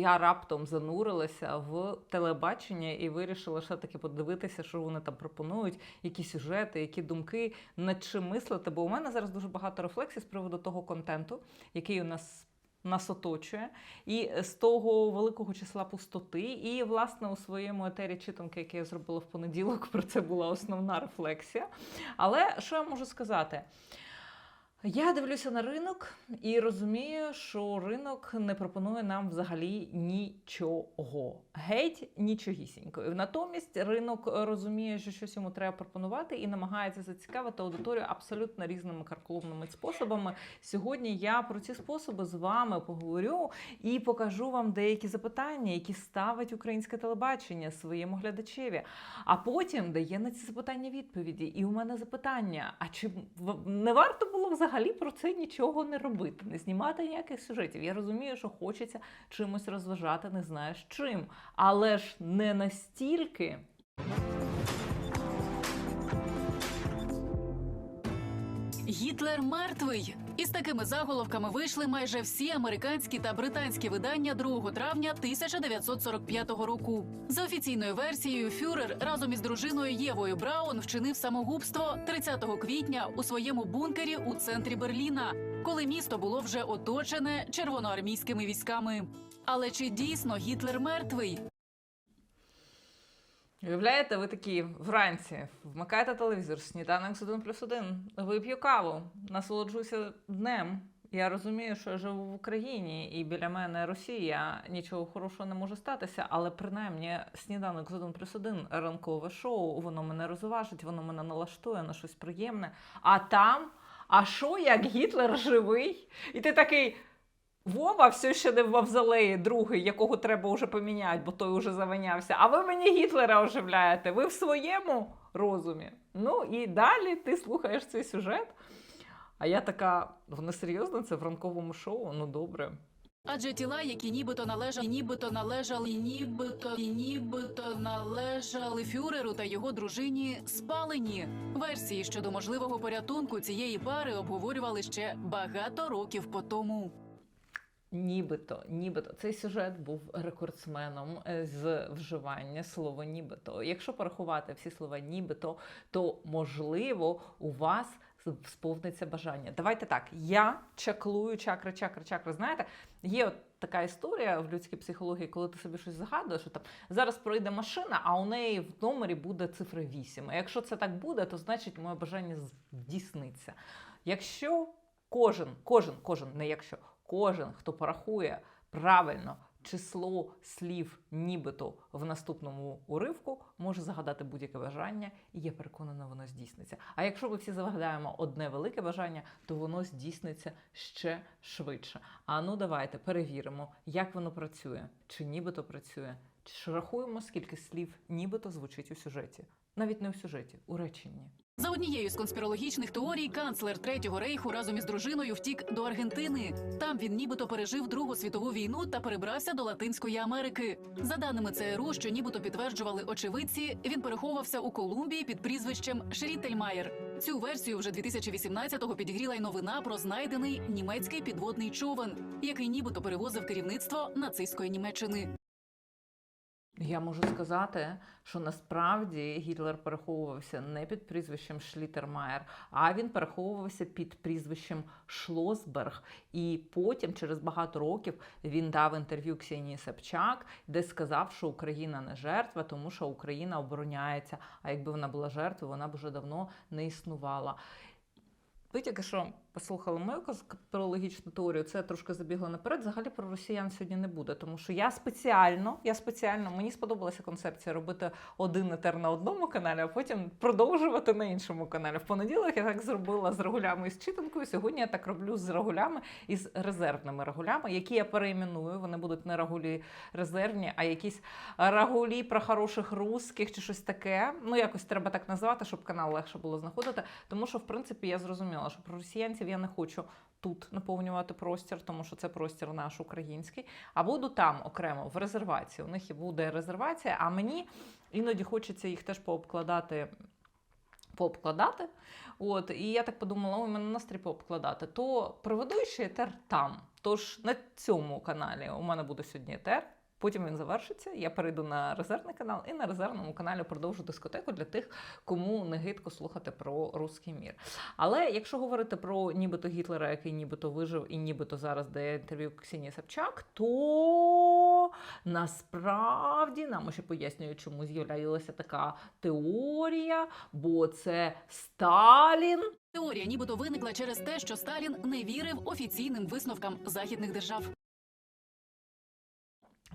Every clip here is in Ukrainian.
я раптом занурилася в телебачення і вирішила все таки подивитися, що вони там пропонують, які сюжети, які думки, над чим мислити. Бо у мене зараз дуже багато рефлексій з приводу того контенту, який у нас. Нас оточує, і з того великого числа пустоти, і власне у своєму етері читанки, яке я зробила в понеділок, про це була основна рефлексія. Але що я можу сказати? Я дивлюся на ринок і розумію, що ринок не пропонує нам взагалі нічого. Геть нічогісінько. Натомість ринок розуміє, що щось йому треба пропонувати і намагається зацікавити аудиторію абсолютно різними карколомними способами. Сьогодні я про ці способи з вами поговорю і покажу вам деякі запитання, які ставить українське телебачення своєму глядачеві. А потім дає на ці запитання відповіді. І у мене запитання: а чи не варто було взагалі про це нічого не робити, не знімати ніяких сюжетів? Я розумію, що хочеться чимось розважати, не знаєш чим, але ж не настільки. Гітлер мертвий. Із такими заголовками вийшли майже всі американські та британські видання 2 травня 1945 року. За офіційною версією, фюрер разом із дружиною Євою Браун вчинив самогубство 30 квітня у своєму бункері у центрі Берліна, коли місто було вже оточене червоноармійськими військами. Але чи дійсно Гітлер мертвий? Уявляєте, ви такі вранці вмикаєте телевізор, сніданок з 1 плюс 1, вип'ю каву, насолоджуюся днем. Я розумію, що я живу в Україні і біля мене Росія, нічого хорошого не може статися, але принаймні сніданок з 1 плюс 1, ранкове шоу, воно мене розважить, воно мене налаштує на щось приємне. А там, а що як Гітлер живий? І ти такий. Вова все ще не в мавзолеї, другий, якого треба вже поміняти, бо той уже завинявся. А ви мені Гітлера оживляєте. Ви в своєму розумі. Ну і далі ти слухаєш цей сюжет. А я така, вони серйозно це в ранковому шоу? Ну добре. Адже тіла, які нібито належали, нібито належали, нібито нібито належали фюреру та його дружині, спалені. Версії щодо можливого порятунку цієї пари обговорювали ще багато років по тому. Нібито, нібито цей сюжет був рекордсменом е, з вживання слова нібито. Якщо порахувати всі слова нібито, то можливо у вас сповниться бажання. Давайте так. Я чаклую чакра, чакра, чакра. Знаєте, є от така історія в людській психології, коли ти собі щось загадуєш, що там зараз пройде машина, а у неї в номері буде цифра 8. А якщо це так буде, то значить моє бажання здійсниться. Якщо кожен, кожен, кожен, не якщо кожен, хто порахує правильно число слів, нібито в наступному уривку, може загадати будь-яке бажання, і я переконана, воно здійсниться. А якщо ми всі загадаємо одне велике бажання, то воно здійсниться ще швидше. А ну давайте перевіримо, як воно працює, чи нібито працює, чи рахуємо, скільки слів нібито звучить у сюжеті. Навіть не у сюжеті, у реченні. За однією з конспірологічних теорій, канцлер Третього рейху разом із дружиною втік до Аргентини. Там він нібито пережив Другу світову війну та перебрався до Латинської Америки. За даними ЦРУ, що нібито підтверджували очевидці, він переховувався у Колумбії під прізвищем Шрітельмаєр. Цю версію вже 2018-го підігріла й новина про знайдений німецький підводний човен, який нібито перевозив керівництво нацистської Німеччини. Я можу сказати, що насправді Гітлер переховувався не під прізвищем Шлітермаєр, а він переховувався під прізвищем Шлосберг. І потім, через багато років, він дав інтерв'ю Ксенії Собчак, де сказав, що Україна не жертва, тому що Україна обороняється. А якби вона була жертвою, вона б вже давно не існувала. Ви тільки що послухали мою конспірологічну теорію, це я трошки забігла наперед. Взагалі про росіян сьогодні не буде, тому що я спеціально, я спеціально мені сподобалася концепція робити один етер на одному каналі, а потім продовжувати на іншому каналі. В понеділок я так зробила з регулями і з читанкою. Сьогодні я так роблю з регулями і з резервними регулями, які я перейменую. Вони будуть не рагулі резервні, а якісь рагулі про хороших русських чи щось таке. Ну якось треба так назвати, щоб канал легше було знаходити. Тому що, в принципі, я зрозуміла, що про росіянців я не хочу тут наповнювати простір, тому що це простір наш український. А буду там окремо в резервації. У них і буде резервація, а мені іноді хочеться їх теж пообкладати. Пообкладати. От, і я так подумала, у мене настрій пообкладати, то проведу ще етер там. Тож на цьому каналі у мене буде сьогодні етер. Потім він завершиться. Я перейду на резервний канал і на резервному каналі продовжу дискотеку для тих, кому не гидко слухати про руський мір. Але якщо говорити про нібито Гітлера, який нібито вижив і нібито зараз дає інтерв'ю Ксенії Собчак, то насправді нам ще пояснюють, чому з'являлася така теорія, бо це Сталін. Теорія нібито виникла через те, що Сталін не вірив офіційним висновкам західних держав.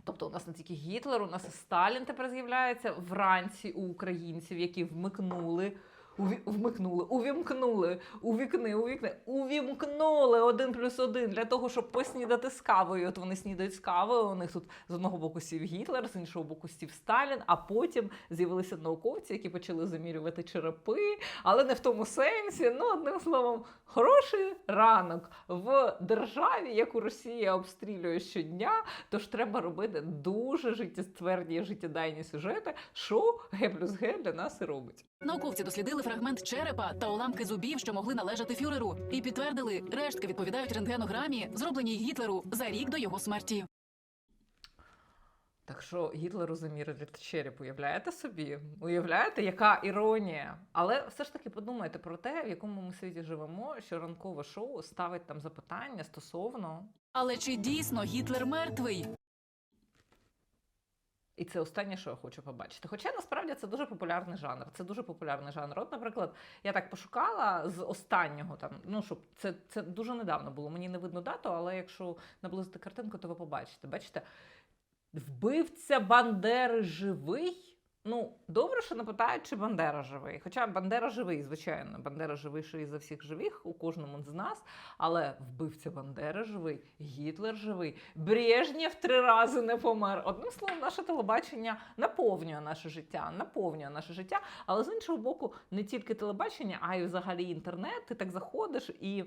Тобто у нас не тільки Гітлер, у нас і Сталін тепер з'являється вранці у українців, які вмикнули. Вмикнули, увімкнули, увікни, увікни, увімкнули один плюс один для того, щоб поснідати з кавою. От вони снідають з кавою. У них тут з одного боку сів Гітлер, з іншого боку сів Сталін. А потім з'явилися науковці, які почали замірювати черепи, але не в тому сенсі. Ну, одним словом, хороший ранок в державі, яку Росія обстрілює щодня. Тож треба робити дуже життєстверні життєдайні сюжети, що Г плюс Г для нас і робить. Науковці дослідили фрагмент черепа та уламки зубів, що могли належати фюреру, і підтвердили, рештки відповідають рентгенограмі, зробленій Гітлеру за рік до його смерті. Так що Гітлеру замірили череп, уявляєте собі? Уявляєте, яка іронія? Але все ж таки подумайте про те, в якому ми світі живемо, що ранкове шоу ставить там запитання стосовно. Але чи дійсно Гітлер мертвий? І це останнє, що я хочу побачити. Хоча насправді це дуже популярний жанр. Це дуже популярний жанр. От, наприклад, я так пошукала з останнього там. Ну щоб це, це дуже недавно було. Мені не видно дату, але якщо наблизити картинку, то ви побачите. Бачите, вбивця Бандери живий. Ну, добре, що не питають, чи Бандера живий. Хоча Бандера живий, звичайно. Бандера живіший за всіх живих у кожному з нас. Але вбивця Бандери живий, Гітлер живий, Брежнєв три рази не помер. Одним словом, наше телебачення наповнює наше життя, наповнює наше життя. Але з іншого боку, не тільки телебачення, а й взагалі інтернет. Ти так заходиш і.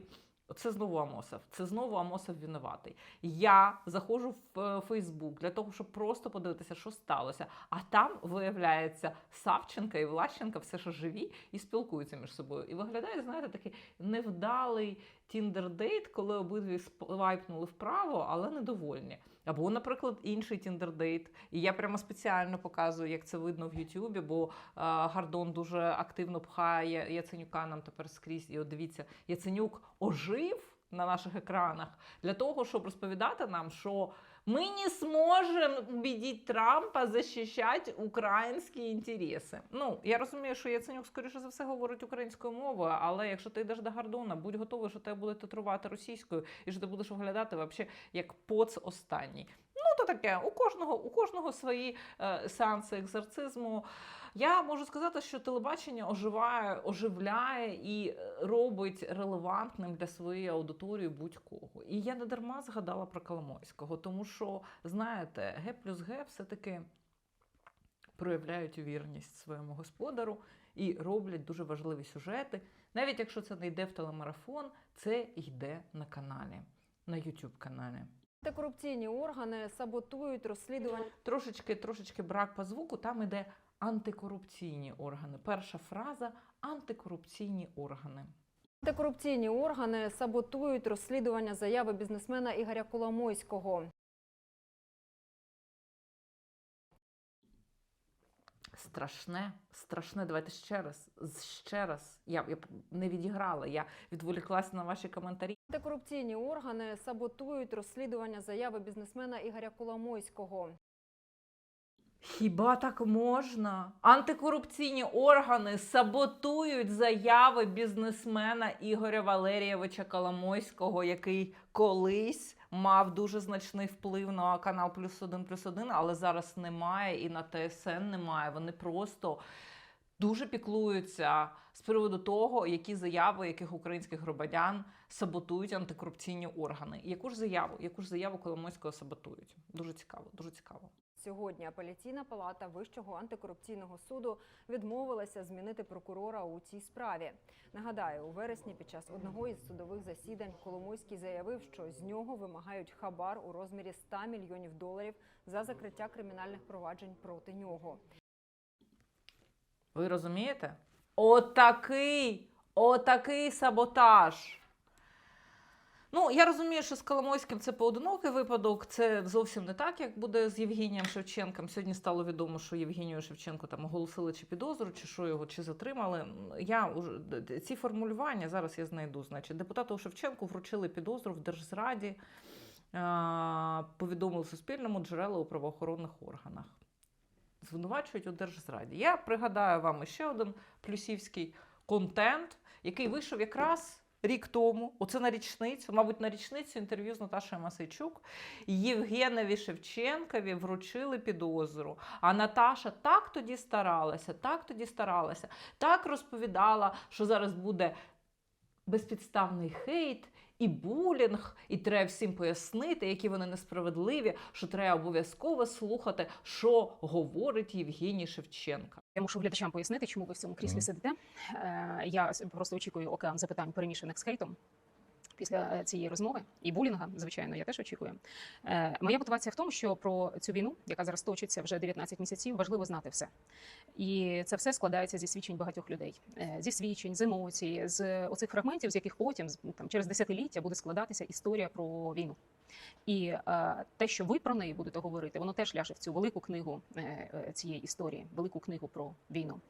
Це знову Амосов. Це знову Амосов винуватий. Я заходжу в е, Фейсбук для того, щоб просто подивитися, що сталося. А там виявляється Савченка і Влащенка все ще живі і спілкуються між собою. І виглядає, знаєте, такий невдалий тіндер-дейт, коли обидві свайпнули вправо, але недовольні. Або, наприклад, інший тіндер-дейт. І я прямо спеціально показую, як це видно в Ютубі, бо Гардон дуже активно пхає Яценюка нам тепер скрізь. І от дивіться, Яценюк ожив на наших екранах для того, щоб розповідати нам, що ми не зможемо убедить Трампа захищати українські інтереси. Ну, я розумію, що Яценюк, скоріше за все, говорить українською мовою, але якщо ти йдеш до Гордона, будь готовий, що тебе буде титрувати російською, і що ти будеш виглядати вообще як поц останній. Ну, то таке, у кожного, у кожного свої е, сеанси екзорцизму. Я можу сказати, що телебачення оживає, оживляє і е, робить релевантним для своєї аудиторії будь-кого. І я не дарма згадала про Коломойського, тому що, знаєте, Г плюс Г все-таки проявляють вірність своєму господару і роблять дуже важливі сюжети. Навіть якщо це не йде в телемарафон, це йде на каналі, на YouTube каналі. Антикорупційні органи саботують розслідування Трошечки, трошечки брак по звуку, там іде антикорупційні органи. Перша фраза антикорупційні органи. Антикорупційні органи саботують розслідування заяви бізнесмена Ігоря Коломойського. Страшне, страшне. Давайте ще раз. Ще раз. Я, я не відіграла, я відволіклася на ваші коментарі. Антикорупційні органи саботують розслідування заяви бізнесмена Ігоря Коломойського. Хіба так можна? Антикорупційні органи саботують заяви бізнесмена Ігоря Валерійовича Коломойського, який колись мав дуже значний вплив на канал Плюс один плюс один, але зараз немає і на ТСН немає. Вони просто дуже піклуються з приводу того, які заяви яких українських громадян саботують антикорупційні органи. Яку ж заяву, яку ж заяву Коломойського саботують? Дуже цікаво, дуже цікаво. Сьогодні апеляційна палата Вищого антикорупційного суду відмовилася змінити прокурора у цій справі. Нагадаю, у вересні під час одного із судових засідань Коломойський заявив, що з нього вимагають хабар у розмірі 100 мільйонів доларів за закриття кримінальних проваджень проти нього. Ви розумієте? Отакий, отакий саботаж. Ну, я розумію, що з Коломойським це поодинокий випадок. Це зовсім не так, як буде з Євгенієм Шевченком. Сьогодні стало відомо, що Євгенію Шевченку там оголосили чи підозру, чи що його чи затримали. Я уже ці формулювання зараз я знайду. Значить, депутату Шевченку вручили підозру в Держзраді. Повідомили Суспільному джерела у правоохоронних органах. Звинувачують у Держзраді. Я пригадаю вам ще один плюсівський контент, який вийшов якраз рік тому. Оце на річницю, мабуть, на річницю інтерв'ю з Наташою Масичук, Євгенові Шевченкові вручили підозру. А Наташа так тоді старалася, так тоді старалася, так розповідала, що зараз буде безпідставний хейт. І булінг, і треба всім пояснити, які вони несправедливі, що треба обов'язково слухати, що говорить Євгеній Шевченка. Я мушу глядачам пояснити, чому ви в цьому кріслі mm. сидите. Е, Я просто очікую океан запитань, перемішаних з хейтом. Після е, цієї розмови і булінга, звичайно, я теж очікую. Е, Моя мотивація в тому, що про цю війну, яка зараз точиться вже 19 місяців, важливо знати все. І це все складається зі свідчень багатьох людей, Е, зі свідчень, з емоцій, з оцих фрагментів, з яких потім там через десятиліття буде складатися історія про війну. І те, що ви про неї будете говорити, воно теж ляже в цю велику книгу цієї історії, велику книгу про війну.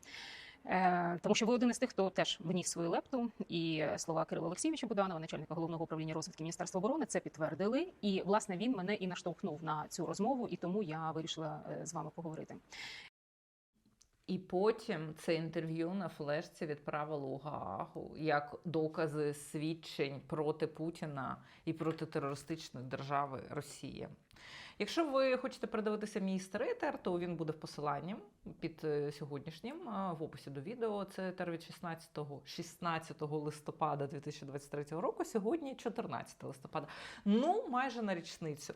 Е, Тому що ви один із тих, хто теж вніс свою лепту, і слова Кирила Олексійовича Буданова, начальника головного управління розвитки Міністерства оборони, це підтвердили. І власне він мене і наштовхнув на цю розмову, і тому я вирішила е, з вами поговорити. І потім це інтерв'ю на флешці відправили у Гаагу як докази свідчень проти Путіна і проти терористичної держави Росія. Якщо ви хочете передивитися мій старий етер, то він буде в посиланні під е, сьогоднішнім в описі до відео. Це етер від 16, 16 листопада 2023 року. Сьогодні 14 листопада. Ну, майже на річницю.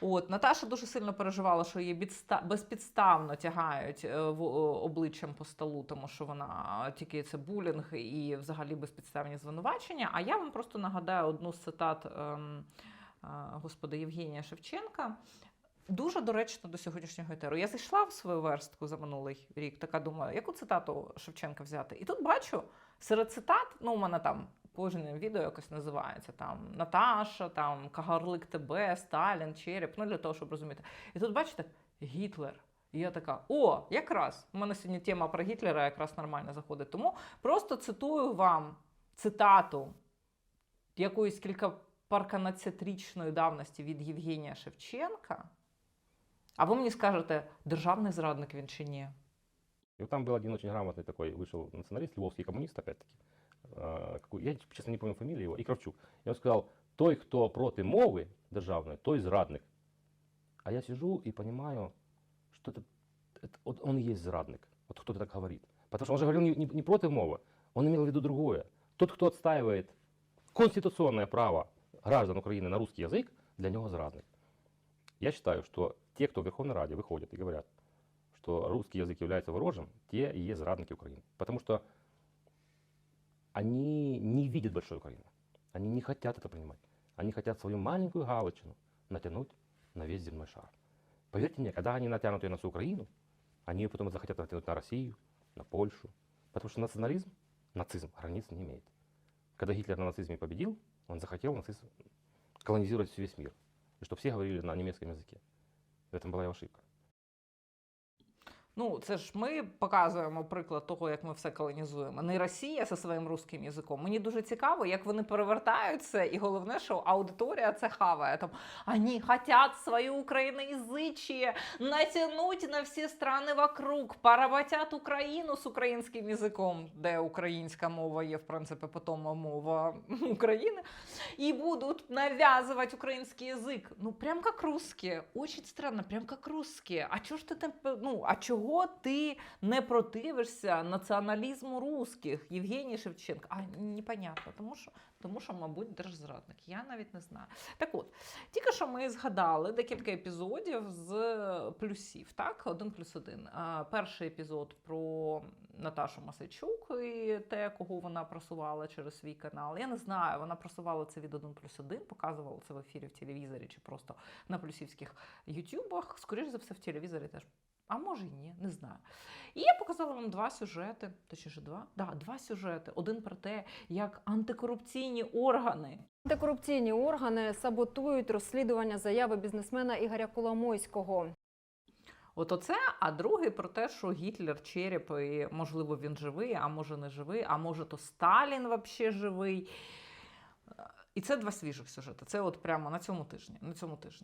От Наташа дуже сильно переживала, що її підста- безпідставно тягають е, в обличчям по столу, тому що вона тільки це булінг і взагалі безпідставні звинувачення. А я вам просто нагадаю одну з цитат ем, е, господа Євгенія Шевченка. Дуже доречно до сьогоднішнього етеру. Я зайшла в свою верстку за минулий рік, така думаю, яку цитату Шевченка взяти? І тут бачу серед цитат, ну, у мене там кожне відео якось називається там Наташа, там Кагарлик ТБ, Сталін, Череп, ну для того, щоб розуміти. І тут бачите Гітлер. І я така: о, якраз у мене сьогодні тема про Гітлера якраз нормально заходить. Тому просто цитую вам цитату якоїсь кількапарканадцятирічної давності від Євгенія Шевченка. А ви мені скажете, державний зрадник він чи ні? И вот там был один очень грамотный такой, вышел националист, львовский коммунист, опять-таки. А, какой- Я, честно, не помню фамилию его, и Кравчук. И он сказал, той, кто проти мови державної, той зрадник. А я сижу и понимаю, что это, это- вот он и есть зрадник. Вот кто-то так говорит. Потому что он же говорил не, не, не против мовы, он имел в виду другое. Тот, кто отстаивает конституционное право граждан Украины на русский язык, для него зрадник. Я считаю, что те, кто в Верховной Раде выходят и говорят, что русский язык является ворожим, те и есть зрадники Украины. Потому что они не видят большой Украины. Они не хотят это принимать. Они хотят свою маленькую галочину натянуть на весь земной шар. Поверьте мне, когда они натянут ее на всю Украину, они ее потом захотят натянуть на Россию, на Польшу. Потому что национализм, нацизм границ не имеет. Когда Гитлер на нацизме победил, он захотел нацизм колонизировать весь мир. И чтобы все говорили на немецком языке. В этом была его ошибка. Ну, це ж ми показуємо приклад того, як ми все колонізуємо. Не Росія зі своїм русським язиком. Мені дуже цікаво, як вони перевертаються, і головне, що аудиторія це хаває. Там вони хочуть свою україноязичие натягнути на всі страни вокруг, поработять Україну з українським язиком, де українська мова є, в принципі, потома мова України, и будут навязывать украинский язык. Ну, прям как русские. Очень странно, прям как русские. А чого ж ти не, ну, а чого ти не противишся націоналізму русських? Євгеній Шевченко? А непонятно, тому що, тому що, мабуть, держзрадник. Я навіть не знаю. Так от, тільки що ми згадали декілька епізодів з плюсів, так? Один плюс один. Перший епізод про Наташу Масайчук і те, кого вона просувала через свій канал. Я не знаю, вона просувала це від 1 плюс 1, показувала це в ефірі в телевізорі чи просто на плюсівських ютюбах. Скоріше за все, в телевізорі теж А може і ні, не знаю. І я показала вам два сюжети, точніше, два? Да, два сюжети. Один про те, як антикорупційні органи Антикорупційні органи саботують розслідування заяви бізнесмена Ігоря Коломойського. От оце, а другий про те, що Гітлер череп, і можливо він живий, а може не живий, а може то Сталін взагалі живий. І це два свіжих сюжети. Це от прямо на цьому тижні. На цьому тижні.